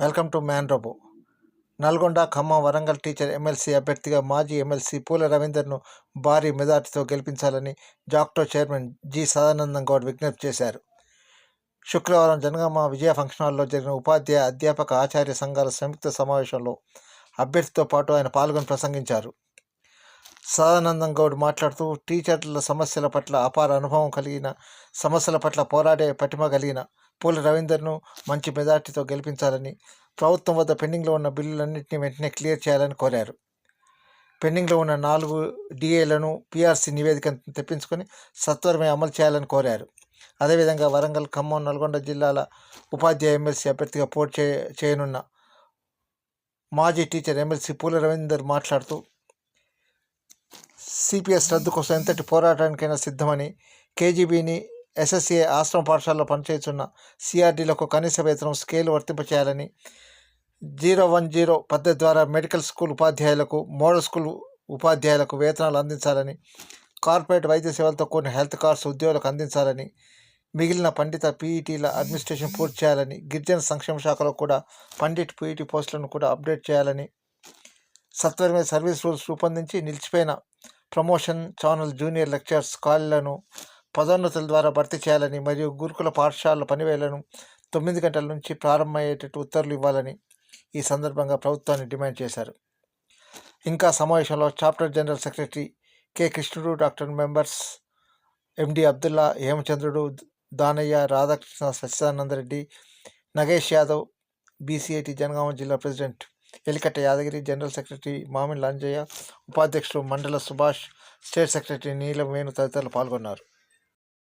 Welcome to man robo. Nalgonda Khammam Warangal teacher MLC అభ్యర్థిగా మాజీ MLC Poola రవీందర్ను భారీ మెజార్టీతో గెలిపించాలని JACTO chairman G Sadanandam Goud విజ్ఞప్తి చేశారు. శుక్రవారం జనగామ విజయ ఫంక్షన్ హాల్లో జరిగిన ఉపాధ్యాయ అధ్యాపక ఆచార్య సంఘాల సంయుక్త సమావేశంలో అభ్యర్థితో పాటు ఆయన పాల్గొని ప్రసంగించారు. సదానందం గౌడ్ మాట్లాడుతూ టీచర్ల సమస్యల పట్ల అపార అనుభవం కలిగిన సమస్యల పట్ల పోరాడే పటిమ కలిగిన పూల రవీందర్ను మంచి మెజార్టీతో గెలిపించాలని ప్రభుత్వం వద్ద పెండింగ్లో ఉన్న బిల్లులన్నింటినీ వెంటనే క్లియర్ చేయాలని కోరారు. పెండింగ్లో ఉన్న నాలుగు డిఏలను పిఆర్సీ నివేదికను తెప్పించుకొని సత్వరమే అమలు చేయాలని కోరారు. అదేవిధంగా వరంగల్ ఖమ్మం నల్గొండ జిల్లాల ఉపాధ్యాయ ఎమ్మెల్సీ అభ్యర్థిగా పోటీ చేయనున్న మాజీ టీచర్ ఎమ్మెల్సీ పూల రవీందర్ మాట్లాడుతూ సిపిఎస్ రద్దు కోసం ఎంతటి పోరాటానికైనా సిద్ధమని కేజీబీని ఎస్ఎస్ఏ ఆశ్రమ పాఠశాలలో పనిచేస్తున్న సిఆర్డీలకు కనీస వేతనం స్కేల్ వర్తింపచేయాలని జీరో వన్ జీరో పద్ధతి ద్వారా మెడికల్ స్కూల్ ఉపాధ్యాయులకు మోడల్ స్కూల్ ఉపాధ్యాయులకు వేతనాలు అందించాలని కార్పొరేట్ వైద్య సేవలతో కూడిన హెల్త్ కార్డ్స్ ఉద్యోగులకు అందించాలని మిగిలిన పండిత పీఈటీల అడ్మినిస్ట్రేషన్ పూర్తి చేయాలని గిరిజన సంక్షేమ శాఖలో కూడా పండిట్ పీఈటీ పోస్టులను కూడా అప్డేట్ చేయాలని సత్వరమే సర్వీస్ రూల్స్ రూపొందించి నిలిచిపోయిన ప్రమోషన్ ఛానల్ జూనియర్ లెక్చర్స్ ఖాళీలను పదోన్నతుల ద్వారా భర్తీ చేయాలని మరియు గురుకుల పాఠశాలల పనివేళ్ళను తొమ్మిది గంటల నుంచి ప్రారంభమయ్యేటట్టు ఉత్తర్వులు ఇవ్వాలని ఈ సందర్భంగా ప్రభుత్వాన్ని డిమాండ్ చేశారు. ఇంకా సమావేశంలో chapter general secretary K Krishnudu doctor members MD Abdullah Hemachandrudu Danaiah Radhakrishna Sachidanandareddy Nagesh Yadav BCIT Jangaon జిల్లా president Elikatta Yadagiri general secretary Mamidi Lanjaiah ఉపాధ్యక్షులు మండల సుభాష్ స్టేట్ సెక్రటరీ నీలం వేణు తదితరులు పాల్గొన్నారు.